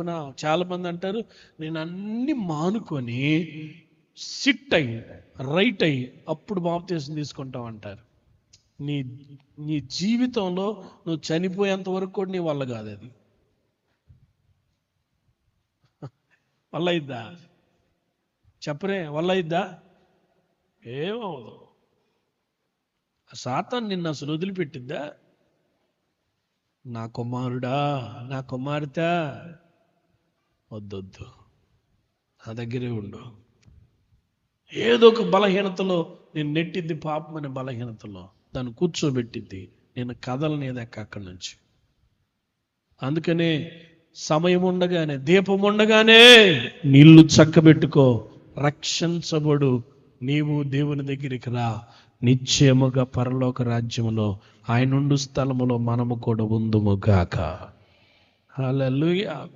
చాలా చాలామంది అంటారు నేను అన్ని మానుకొని సిట్ అయ్యి రైట్ అయ్యి అప్పుడు బాప్తీసం తీసుకుంటాం అంటారు నీ నీ జీవితంలో నువ్వు చనిపోయేంత వరకు కూడా నీ వల్ల కాదు అది వల్ల అయిద్దా చెప్పరే వల్ల అయిద్దా ఏమవదు ఆ సాతాన్ నిన్ను అసలు వదిలిపెట్టిద్దా? నా కుమారుడా నా కుమార్తె వద్దొద్దు. నా దగ్గరే ఉండు. ఏదో ఒక బలహీనతలో నేను నెట్టింది పాపం అనే బలహీనతలో దాన్ని కూర్చోబెట్టింది నేను కదలనేది అక్కడి నుంచి. అందుకనే సమయం ఉండగానే దీపం ఉండగానే నీళ్ళు చక్కబెట్టుకో రక్షించబడు. నీవు దేవుని దగ్గరికి రా. నిశ్చయముగా పరలోక రాజ్యములో ఆయనుండు స్థలములో మనము కూడా ఉందుము గాక. హల్లెలూయా.